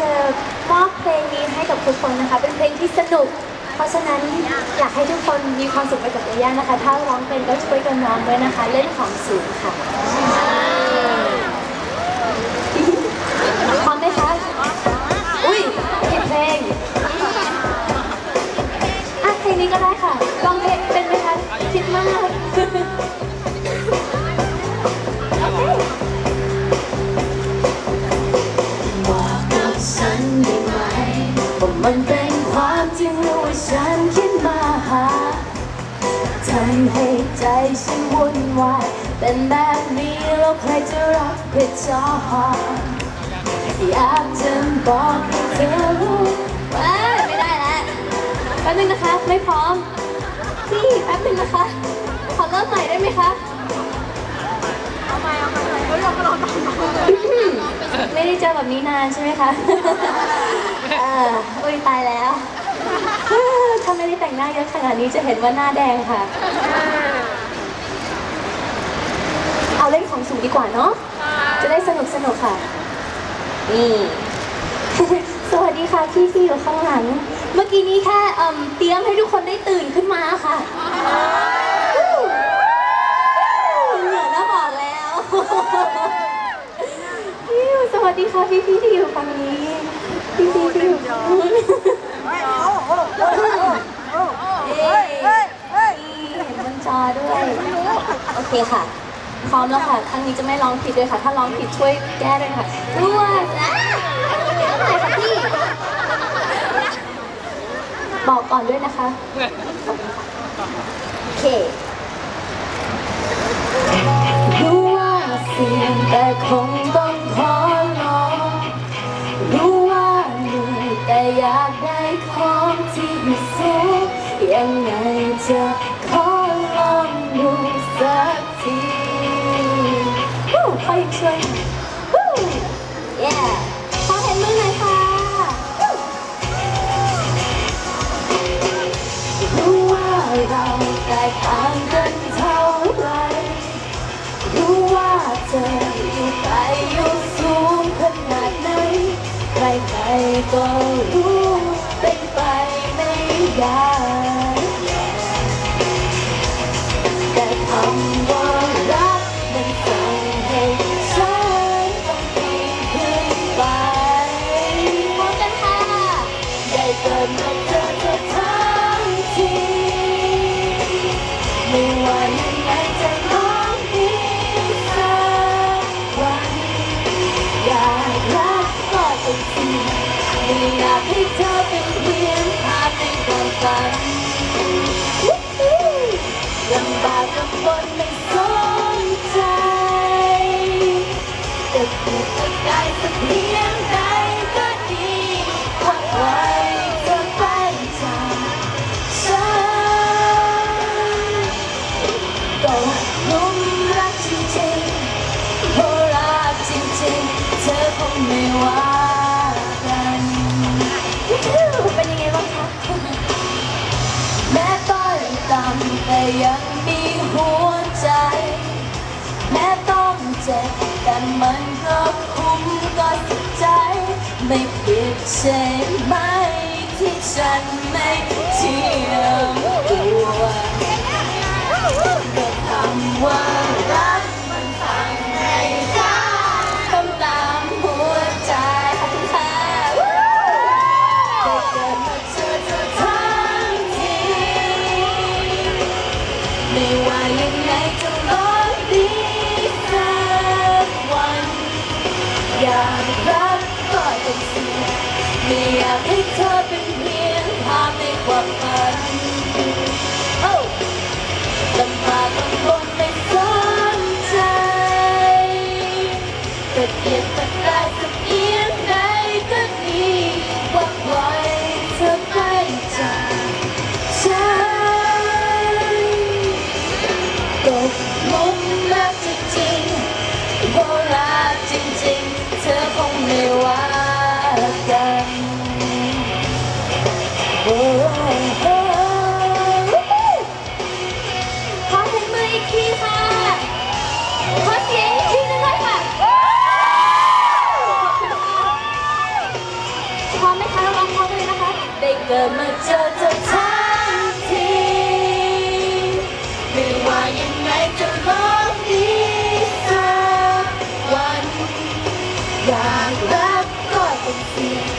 จะมอบเพลงนี้ให้กับทุกคนนะคะ เป็นเพลงที่สนุก เพราะฉะนั้นอยากให้ทุกคนมีความสุขไปกับเอย่านะคะ ถ้าร้องเป็นก็ช่วยกันร้องด้วยนะคะ เล่นของสูงค่ะำให้ใจฉันวุ่นวายเป็นแบบนี้แล้วใครจะรับผิดชอบอยากจะบอกให้เธอรู้ว้ายไม่ได้แล้วแป๊บนึงนะคะ ไม่พร้อม พี่แป๊บนึงนะคะ ขอเริ่มใหม่ได้ไหมคะไม่ได้เจอแบบนี้นานใช่ไหมคะ เอออุ้ยตายแล้ว ถ้าไม่ได้แต่งหน้าเยอะขนาดนี้จะเห็นว่าหน้าแดงค่ะ เอาเล่นของสูงดีกว่าเนาะ จะได้สนุกสนุกค่ะ นี่ สวัสดีค่ะพี่ที่อยู่ข้างหลัง เมื่อกี้นี้แค่เตรียมให้ทุกคนได้ตื่นขึ้นมาค่ะเหนื่อยแล้วบอกแล้ว สวัสดีค่ะพี่พี่ที่อยู่ฝั่งนี้ พี่พี่ที่อยู่ฝั่งนู้นเย้เห็นบน จาด้วย โอเคค่ะ พร้อมแล้วค่ะ ครั้งนี้จะไม่ร้องผิดด้วยค่ะ ถ้าร้องผิดช่วยแก้ด้วยค่ะด้วยอะไรค่ะพี่ บอกก่อนด้วยนะคะ โอเครู้ว่าเสียงแต่คง ขออีกช่วยวู้เย้ขอเห็นมือหน่อยค่ะรู้ว่าเราแตกต่างกันเท่าไรรู้ว่าเธออยู่ไกลอยู่สูงขนาดไหนใครๆก็รู้ ต้องเสี่ยงไม่ ยังมีหัวใจ แม้ต้องเจ็บแต่มันก็คุ้มก็สุดใจ ไม่ผิดใช่ไหมที่ฉันไม่เทียมตัวก็คำว่าากให้เธอเป็นเพียงภาพในความฝันโอ้ลำบากลำบนไม่สนใจจะเกียดจะได้สักเอียงใดก็ดีกว่าปล่อยเธอไปจากฉันตกหลุมรักจริงๆเพราะ เกิดมาเจอเธอทั้งที ไม่ว่ายังไงก็บอกดีสักวันอยากรักก็ต้องเสี่ยง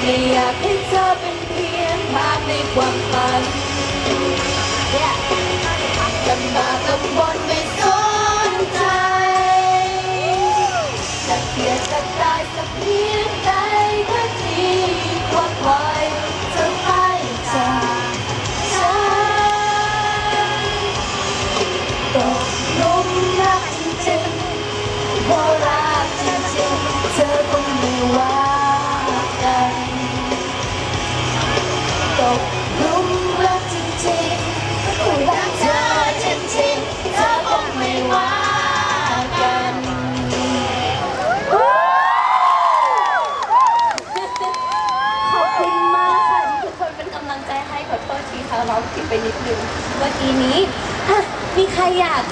ไม่อยากให้เธอเป็นเพียงภาพในความฝันลำบากลำบนไม่ เราผิดไปนิดนึงเมื่อกี้นี้มีใครอยาก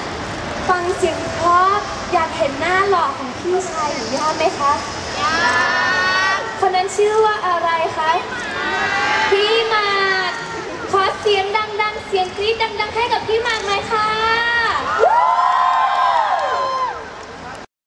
ฟังเสียงเพราะอยากเห็นหน้าหล่อของพี่ชายหรือย่าไหมคะยาคนนั้นชื่อว่าอะไรคะพี่มาขอเสียงดังๆ เสียงกรี๊ดดังๆ ให้กับพี่มาไหมคะ